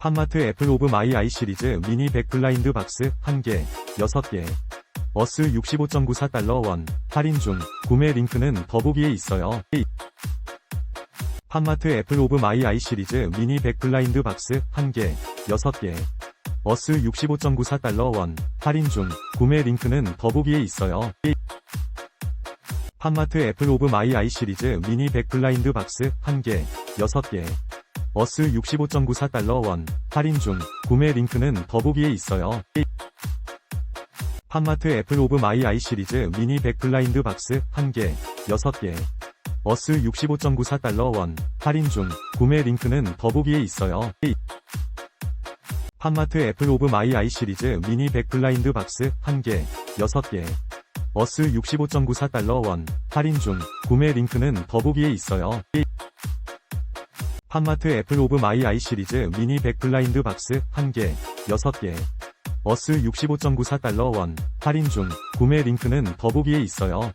팜마트 애플 오브 마이 아이 시리즈 미니 백 블라인드 박스 1개, 6개. 어스 65.94달러 원, 할인 중, 구매 링크는 더보기에 있어요. 팜마트 애플 오브 마이 아이 시리즈 미니 백 블라인드 박스 1개, 6개. 어스 65.94달러 원, 할인 중, 구매 링크는 더보기에 있어요. 팜마트 애플 오브 마이 아이 시리즈 미니 백 블라인드 박스 1개, 6개. 어스 65.94달러 원, 할인 중, 구매 링크는 더보기에 있어요. 팜마트 애플 오브 마이 아이 시리즈 미니 백 블라인드 박스 1개, 6개. 어스 65.94달러 원, 할인 중, 구매 링크는 더보기에 있어요. 팜마트 애플 오브 마이 아이 시리즈 미니 백 블라인드 박스 1개, 6개. 어스 65.94달러 원, 할인 중, 구매 링크는 더보기에 있어요. 팜마트 애플 오브 마이 아이 시리즈 미니 백 블라인드 박스 1개, 6개. 어스 65.94달러 원, 할인 중, 구매 링크는 더보기에 있어요.